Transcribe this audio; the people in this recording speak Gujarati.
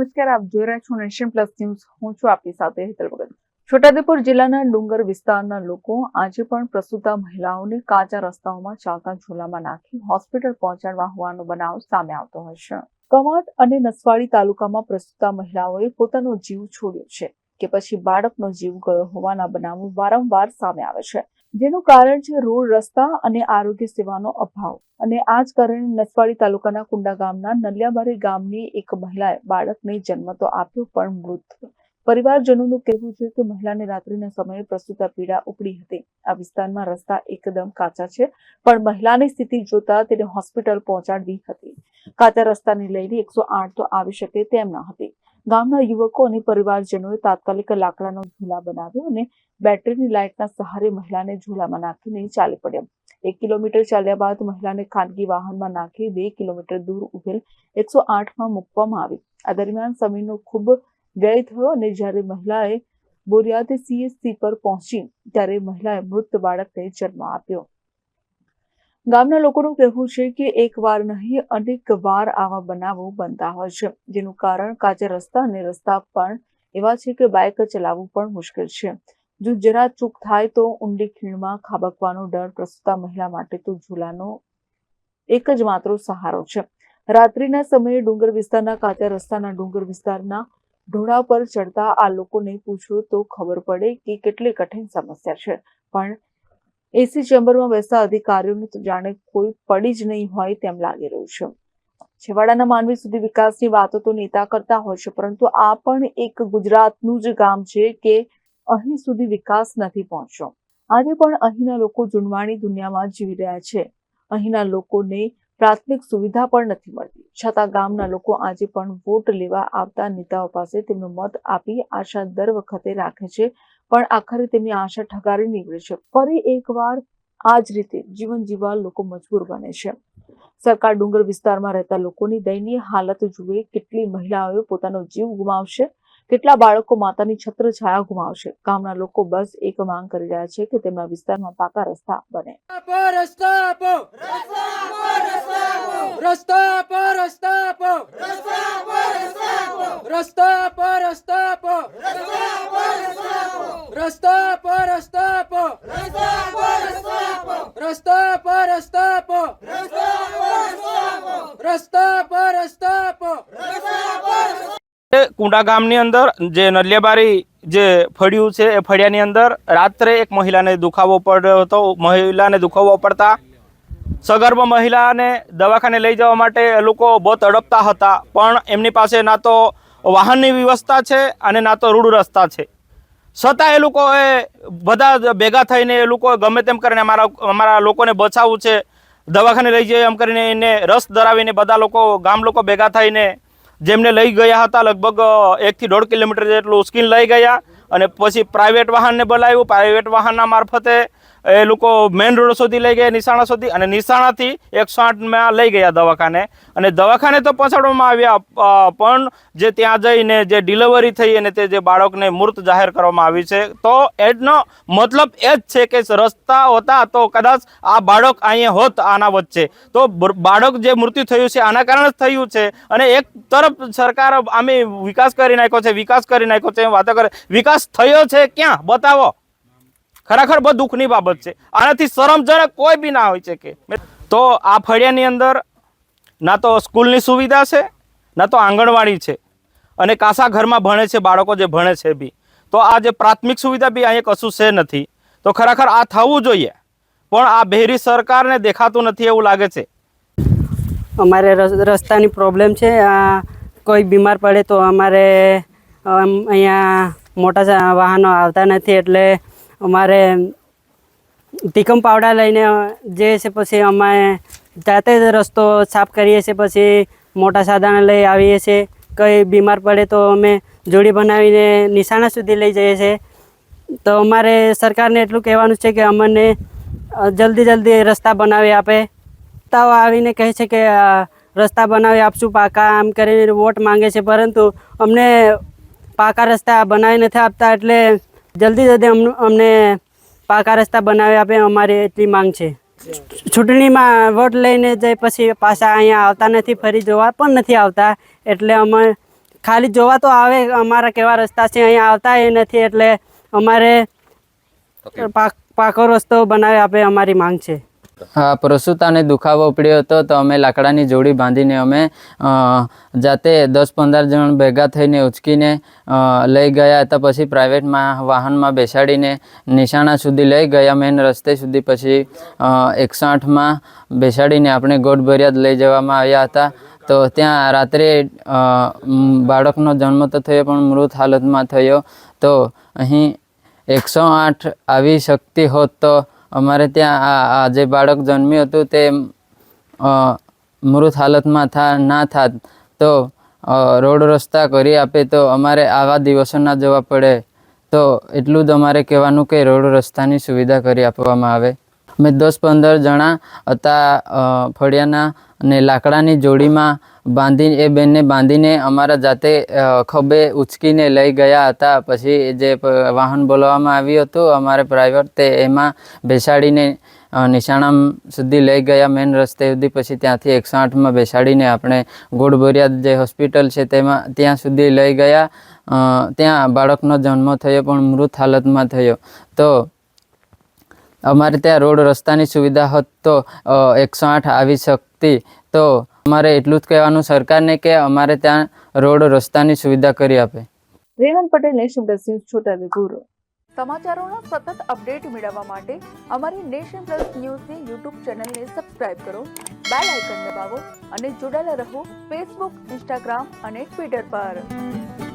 નમસ્કાર, આપ જોઈ રહ્યા છો નેશન પ્લસ ન્યૂઝ. હું છું આપની સાથે હેતલ ભગત. છોટાઉદેપુર જિલ્લાના ડુંગર વિસ્તારના લોકો આજે પણ પ્રસૂતા મહિલાઓને કાચા રસ્તાઓમાં ચાલતા ઝોલામાં નાખી હોસ્પિટલ પહોંચાડવા હોવાનો બનાવ સામે આવતો હોય છે કવાંટ અને નસવાડી તાલુકામાં પ્રસૂતા મહિલાઓએ પોતાનો જીવ છોડ્યો છે, કે પછી બાળકનો જીવ ગયો હોવાના બનાવો વારંવાર સામે આવે છે. જેનું કારણ છે રોડ, રસ્તા અને આરોગ્ય સેવાનો અભાવ. અને આ જ કારણે નસવાડી તાલુકાના કુંડા ગામના નલિયાબારી ગામની એક મહિલાએ બાળકને જન્મ તો આપ્યો, પણ મૃત પરિવારજનોનું કહેવું છે કે મહિલાને રાત્રિના સમયે પ્રસૂતા પીડા ઉપડી હતી. આ વિસ્તારમાં રસ્તા એકદમ કાચા છે, પણ મહિલાની સ્થિતિ જોતા તેને હોસ્પિટલ પહોંચાડવી હતી. કાચા રસ્તાને લઈને એકસો આઠ તો આવી શકે તેમ ન હતી. ગામના યુવકો અને પરિવારજનોએ તાત્કાલિક લાકડાનો ઝૂલા બનાવ્યો અને બેટરીની લાઇટના સહારે મહિલાને ઝૂલામાં નાખીને ચાલી પડ્યા. એક કિલોમીટર ચાલ્યા બાદ મહિલાને ખાનગી વાહનમાં નાખી બે કિલોમીટર દૂર ઉભેલ એકસો આઠમાં મૂકવામાં આવી. આ દરમિયાન સમયનો ખૂબ વ્યય થયો અને જ્યારે મહિલાએ બોરિયાદ સીએસસી પર પહોંચી, ત્યારે મહિલાએ મૃત બાળકને જન્મ આપ્યો. ગામના લોકોનું કહેવું છે કે એક વાર નહીં, અનેક વાર આવા બનાવો બનતા હોય છે. જેનું કારણ કાચા રસ્તા અને રસ્તા પણ એવા છે કે બાઇક ચલાવવું પણ મુશ્કેલ છે. જો જરા ચૂક થાય તો ઊંડી ખીણમાં ખાબકવાનો ડર પ્રસૂતા મહિલા માટે તો ઝૂલાનો એક જ માત્ર સહારો છે. રાત્રિના સમયે ડુંગર વિસ્તારના કાચા રસ્તાના ડુંગર વિસ્તારના ઢોળા પર ચડતા આ લોકોને પૂછો તો ખબર પડે કે કેટલી કઠિન સમસ્યા છે. પણ એસી ચેમ્બરમાં બેસતા અધિકારીઓને તો જાણે કોઈ પડી જ નહીં હોય તેમ લાગી રહ્યું છે. છેવાડાના માનવી સુધી વિકાસની વાતો તો નેતા કરતા હોય છે, પરંતુ આ પણ એક ગુજરાતનું જ ગામ છે કે અહીં સુધી વિકાસ નથી પહોંચ્યો. આજે પણ અહીંના લોકો જુનવાણી દુનિયામાં જીવી રહ્યા છે. અહીંના લોકોને પ્રાથમિક સુવિધા પણ નથી મળતી. છતાં ગામના લોકો આજે પણ વોટ લેવા આવતા નેતાઓ પાસે તેમનો મત આપી આશા દર વખતે રાખે છે પણ આખરે તેમની આશા ઠગારી નીકળે છે. ફરી એકવાર આ જ રીતે જીવન જીવવા લોકો મજબૂર બને છે. સરકાર ડુંગર વિસ્તારમાં રહેતા લોકોની દયનીય હાલત જુએ કેટલી મહિલાઓએ પોતાનો જીવ ગુમાવશે, કેટલા બાળકો માતાની છત્ર છાયા ગુમાવશે. ગામના લોકો બસ એક માંગ કરી રહ્યા છે કે તેમના વિસ્તારમાં પાકા રસ્તા બને. આપો રસ્તા આપો. રસ્તા આપો. રસ્તા આપો રસ્તા આપો. રસ્તા પર રસ્તા પર રસ્તા પર રસ્તા પર રસ્તા આપો. રસ્તા આપો રસ્તા આપો. એ કુંડા ગામની અંદર જે નલિયાબારી જે ફળિયું છે એ ફળિયાની અંદર રાત્રે એક મહિલાને દુખાવો પડ્યો હતો. મહિલાને દુખાવો પડતા સગર્ભ મહિલાને દવાખાને લઈ જવા માટે એ લોકો બહુ તડપતા હતા. પણ એમની પાસે ના તો વાહનની વ્યવસ્થા છે અને ના તો રૂડ રસ્તા છે. છતાં એ લોકોએ બધા ભેગા થઈને એ લોકો ગમે તેમ કરીને અમારા અમારા લોકોને બચાવવું છે. દવાખાને લઈ જઈએ એમ કરીને એને રસ ધરાવીને બધા લોકો ગામ લોકો ભેગા થઈને જેમને લઈ ગયા હતા લગભગ એકથી દોઢ કિલોમીટર જેટલું સ્કીન લઈ ગયા. અને પછી પ્રાઇવેટ વાહનને બોલાવ્યું. પ્રાઇવેટ વાહનના મારફતે એ લોકો મેઇન રોડ સુધી લઈ ગયા, નિશાણા સુધી. અને નિશાણાથી એકસો આઠમાં લઈ ગયા દવાખાને. અને દવાખાને તો પહોંચાડવામાં આવ્યા પણ જે ત્યાં જઈને જે ડિલિવરી થઈ અને તે જે બાળકને મૃત જાહેર કરવામાં આવી છે, તો એનો મતલબ એ જ છે કે રસ્તા હોતા તો કદાચ આ બાળક અહીંયા હોત, આના વચ્ચે. તો બાળક જે મૃત્યુ થયું છે, આના કારણે જ થયું છે. અને એક તરફ સરકાર આમે વિકાસ કરી નાખ્યો છે, વિકાસ કરી નાખ્યો છે વાતો કરે. વિકાસ થયો છે ક્યાં? બતાવો. ખરેખર બહુ દુઃખની બાબત છે. આનાથી શરમજનક કોઈ બી ના હોય છે કે. તો આ ફળિયાની અંદર ના તો સ્કૂલની સુવિધા છે ના તો આંગણવાડી છે. અને કાસા ઘરમાં ભણે છે બાળકો જે ભણે છે બી. તો આ જે પ્રાથમિક સુવિધા બી અહીંયા કશું છે નથી. તો ખરેખર આ થવું જોઈએ. પણ આ બહેરી સરકારને દેખાતું નથી એવું લાગે છે. અમારે રસ- રસ્તાની પ્રોબ્લેમ છે. આ કોઈ બીમાર પડે તો અમારે અમ, અહીંયા મોટા વાહનો આવતા નથી એટલે અમારે ટીકમ પાવડા લઈને જે છે પછી અમે જાતે જ રસ્તો સાફ કરીએ છીએ પછી મોટા સાધન લઈ આવીએ છીએ કંઈ બીમાર પડે તો અમે જોડી બનાવીને નિશાણા સુધી લઈ જઈએ છીએ તો અમારે સરકારને એટલું કહેવાનું છે કે અમને જલ્દી જલ્દી રસ્તા બનાવી આપે. તાઓ આવીને કહે છે કે રસ્તા બનાવી આપશું, પાકા આમ કરીને વોટ માંગે છે. પરંતુ અમને પાકા રસ્તા બનાવી નથી આપતા એટલે જલ્દી જલ્દી અમને અમને પાકા રસ્તા બનાવી આપે અમારી એટલી માંગ છે. ચૂંટણીમાં વોટ લઈને જાય પછી પાછા અહીંયા આવતા નથી ફરી જોવા પણ નથી આવતા. એટલે અમે ખાલી જોવા તો આવે અમારા કેવા રસ્તા છે અહીંયા આવતા એ નથી એટલે અમારે પાકો રસ્તો બનાવી આપે અમારી માંગ છે. હા, પ્રસૂતાને દુખાવો પડ્યો હતો તો અમે લાકડાની જોડી બાંધીને અમે જાતે દસ પંદર જણ ભેગા થઈને ઉચકીને લઈ ગયા હતા. પછી પ્રાઇવેટમાં વાહનમાં બેસાડીને નિશાણા સુધી લઈ ગયા. મેન રસ્તે સુધી પછી એકસો આઠમાં બેસાડીને આપણે ગોડભરિયાદ લઈ જવામાં આવ્યા હતા. તો ત્યાં રાત્રે બાળકનો જન્મ તો થયો પણ મૃત હાલતમાં થયો. તો અહીં એકસો આઠ આવી શકતી હોત તો અમારે ત્યાં આ જે બાળક જન્મ્યું હતું તે મૃત હાલતમાં થા, ના થાત. તો રોડ રસ્તા કરી આપે તો અમારે આવા દિવસો ના જવા પડે. તો એટલું જ અમારે કહેવાનું કે રોડ રસ્તાની સુવિધા કરી આપવામાં આવે. અમે દસ પંદર જણા હતા ફળિયાના અને લાકડાની જોડીમાં બાંધી એ બેનને બાંધીને અમારા જાતે ખભે ઉચકીને લઈ ગયા હતા. પછી જે વાહન બોલાવવામાં આવ્યું હતું, અમારે પ્રાઇવેટ તે એમાં બેસાડીને નિશાણામ સુધી લઈ ગયા મેન રસ્તે સુધી. પછી ત્યાંથી એકસો આઠમાં બેસાડીને આપણે ગોળબોરિયાદ જે હોસ્પિટલ છે તેમાં, ત્યાં સુધી લઈ ગયા. ત્યાં બાળકનો જન્મ થયો, પણ મૃત હાલતમાં થયો. તો અમારે ત્યાં રોડ રસ્તાની સુવિધા હોત તો એકસો આઠ આવી શકતી. તો અમારે એટલું જ કહેવાનું સરકારને કે અમારે ત્યાં રોડ રસ્તાની સુવિધા કરી આપે. Rehan Patel nation plus news Chhotaudepur. સમાચારોના સતત અપડેટ મેળવવા માટે અમારી નેશન પ્લસ ન્યૂઝની યુટ્યુબ ચેનલને સબસ્ક્રાઇબ કરો બેલ આઇકન દબાવો અને જોડાયેલા રહો ફેસબુક ઇન્સ્ટાગ્રામ અને ટ્વિટર પર.